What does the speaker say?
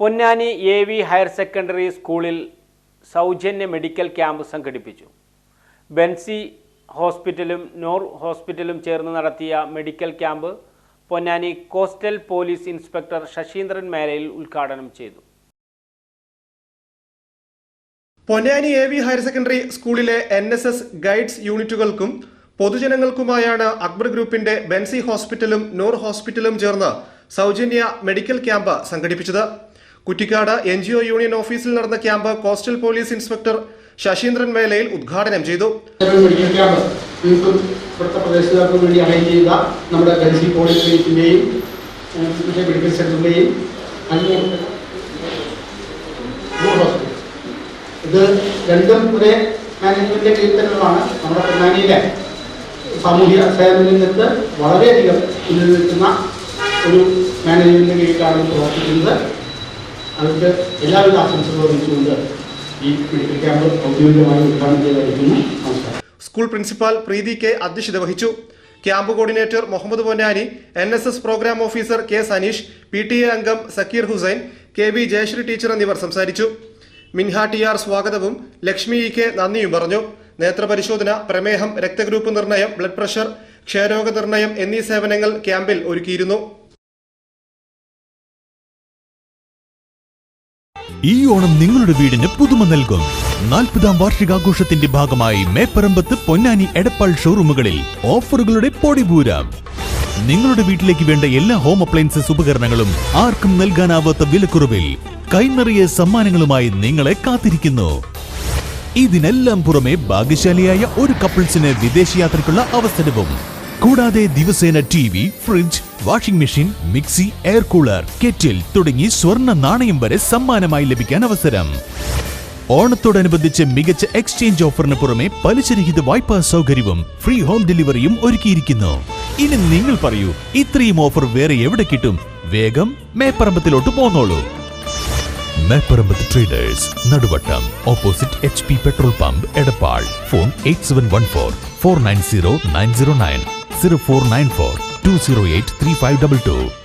Ponnani A V higher secondary സ്കൂളിൽ സൗജന്യ medical camp സംഘടിപ്പിച്ചു. ബെൻസി ഹോസ്പിറ്റലും നോർ ഹോസ്പിറ്റലും ചേർന്ന് നടത്തിയ medical camp Ponnani coastal police inspector Sasheendran Melayil ഉദ്ഘാടനം ചെയ്തു. Ponnani A V higher secondary സ്കൂളിലെ എൻ എസ് എസ് ഗൈഡ്സ് യൂണിറ്റുകൾക്കും പൊതുജനങ്ങൾക്കുമായാണ് അക്ബർ ഗ്രൂപ്പിന്റെ ബെൻസി ഹോസ്പിറ്റലും നോർ ഹോസ്പിറ്റലും ചേർന്ന് സൗജന്യ മെഡിക്കൽ ക്യാമ്പ് സംഘടിപ്പിച്ചത്. Kuttikkad N G O union ഓഫീസിൽ നടന്ന camp coastal police inspector Sasheendran Melayil ഉദ്ഘാടനം ചെയ്തു. വേണ്ടി അറേഞ്ച് ചെയ്ത നമ്മുടെ ഇത് രണ്ടും ഒരേ മാനേജ്മെന്റിന്റെ കീഴിൽ തന്നെയാണ് നമ്മുടെ പൊന്നാനിയിലെ സാമൂഹ്യ സേവന രംഗത്ത് വളരെയധികം മുന്നിൽ നിൽക്കുന്ന ഒരു മാനേജ്മെന്റിന്റെ കീഴിലാണ് പ്രവർത്തിക്കുന്നത്. അവർക്ക് എല്ലാവിധ ആശംസകളും അറിയിച്ചുകൊണ്ട് ഈ മെഡിക്കൽ ക്യാമ്പ് ഔദ്യോഗികമായി ഉദ്ഘാടനം ചെയ്തായിരിക്കുന്നു സ്കൂൾ പ്രിൻസിപ്പാൽ പ്രീതി കെ അധ്യക്ഷത വഹിച്ചു. Camp coordinator Muhammad Ponnani N S S programme officer K Saneesh P T A അംഗം Sakkeer Hussain K B Jayasree teacher എന്നിവർ സംസാരിച്ചു. മിൻഹ ടി ആർ സ്വാഗതവും ലക്ഷ്മി ഇ കെ നന്ദിയും പറഞ്ഞു. നേത്രപരിശോധന പ്രമേഹം രക്തഗ്രൂപ്പ് നിർണയം ബ്ലഡ് പ്രഷർ ക്ഷയരോഗ നിർണയം എന്നീ സേവനങ്ങൾ ക്യാമ്പിൽ ഒരുക്കിയിരുന്നു. ഈ ഓണം നിങ്ങളുടെ വീടിന് പുതുമ നൽകും. നാൽപ്പതാം വാർഷികാഘോഷത്തിന്റെ ഭാഗമായി മേപ്പറമ്പത്ത് പൊന്നാനി എടപ്പാൾ ഷോറൂമുകളിൽ ഓഫറുകളുടെ പൊടിപൂരം. നിങ്ങളുടെ വീട്ടിലേക്ക് വേണ്ട എല്ലാ ഹോം അപ്ലയൻസസ് ഉപകരണങ്ങളും ആർക്കും നൽകാനാവാത്ത വിലക്കുറവിൽ കൈനിറിയ സമ്മാനങ്ങളുമായി നിങ്ങളെ കാത്തിരിക്കുന്നു. ഇതിനെല്ലാം പുറമെ ഭാഗ്യശാലിയായ ഒരു കപ്പിൾസിന് വിദേശയാത്രയ്ക്കുള്ള അവസരവും. കൂടാതെ ദിവസേന T fridge washing machine mixie air cooler kettle തുടങ്ങി സ്വർണ നാണയം വരെ സമ്മാനമായി ലഭിക്കാൻ അവസരം. ഓണത്തോടനുബന്ധിച്ച് മികച്ച എക്സ്ചേഞ്ച് ഓഫറിന് പുറമെ പലിശരഹിത വായ്പാ സൗകര്യവും ഫ്രീ ഹോം ഡെലിവറിയും ഒരുക്കിയിരിക്കുന്നു. ഇനി നിങ്ങൾ പറയൂ ഇത്രയും ഓഫർ വേറെ എവിടെ കിട്ടും? വേഗം മേപ്പറമ്പത്തിലോട്ട് പോന്നോളൂ. Mepparambath traders Naduvattam opposite H P petrol pump Edappal. Phone eight seven one four four nine zero nine zero nine zero four nine four. 208 3522.